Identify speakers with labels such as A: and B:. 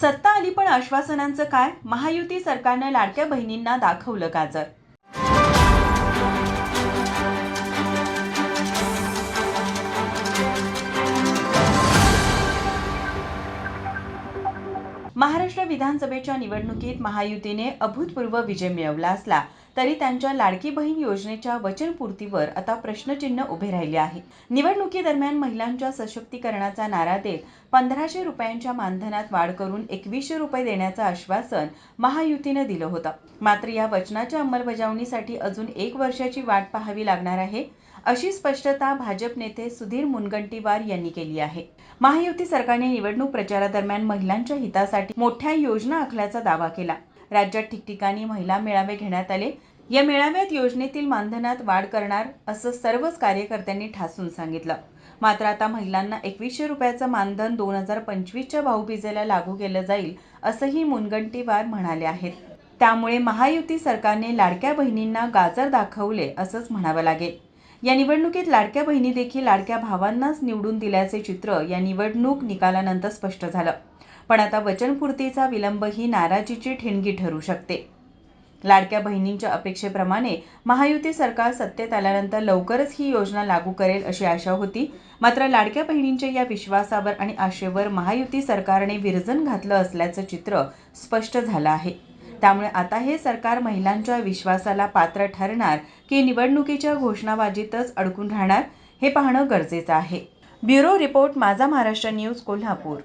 A: सत्ता आली पण आश्वासनांचं काय? महायुती सरकारनं लाडक्या बहिणींना दाखवलं गाजर. महाराष्ट्र विधानसभेच्या निवडणुकीत महायुतीने अभूतपूर्व विजय मिळवला असला. तरी त्यांच्या लाडकी बहीण योजनेच्या वचनपूर्तीवर आता प्रश्नचिन्ह उभे राहिले आहे. निवडणुकीदरम्यान महिलांच्या सशक्तीकरणाचा नारा देत पंधराशे रुपयांच्या मानधनात वाढ करून एकवीसशे रुपये देण्याचं आश्वासन महायुतीनं दिलं होतं. मात्र या वचनाच्या अंमलबजावणीसाठी अजून एक वर्षाची वाट पाहावी लागणार आहे अशी स्पष्टता भाजप नेते सुधीर मुनगंटीवार यांनी केली आहे. महायुती सरकारने निवडणूक प्रचारादरम्यान महिलांच्या हितासाठी मोठ्या योजना आखल्याचा दावा केला. राज्यात ठिकठिकाणी महिला मेळावे घेण्यात आले. या मेळाव्यात योजनेतील मानधनात वाढ करणार असं सर्वच कार्यकर्त्यांनी ठासून सांगितलं. मात्र आता महिलांना एकवीसशे रुपयाचं मानधन दोन हजार पंचवीसच्या भाऊबीजेला लागू केलं जाईल असंही मुनगंटीवार म्हणाले आहेत. त्यामुळे महायुती सरकारने लाडक्या बहिणींना गाजर दाखवले असंच म्हणावं लागेल. या निवडणुकीत लाडक्या बहिणी देखील लाडक्या भावांनाच निवडून दिल्याचे चित्र या निवडणूक निकालानंतर स्पष्ट झालं. पण आता वचनपूर्तीचा विलंब ही नाराजीची ठिणगी ठरू शकते. लाडक्या बहिणींच्या अपेक्षेप्रमाणे महायुती सरकार सत्तेत आल्यानंतर लवकरच ही योजना लागू करेल अशी आशा होती. मात्र लाडक्या बहिणींच्या या विश्वासावर आणि आशेवर महायुती सरकारने विरजन घातलं असल्याचं चित्र स्पष्ट झालं आहे. त्यामुळे आता हे सरकार महिलांच्या विश्वासाला पात्र ठरणार की निवडणुकीच्या घोषणाबाजीतच अडकून राहणार हे पाहणं गरजेचं आहे. ब्युरो रिपोर्ट माझा महाराष्ट्र न्यूज कोल्हापूर.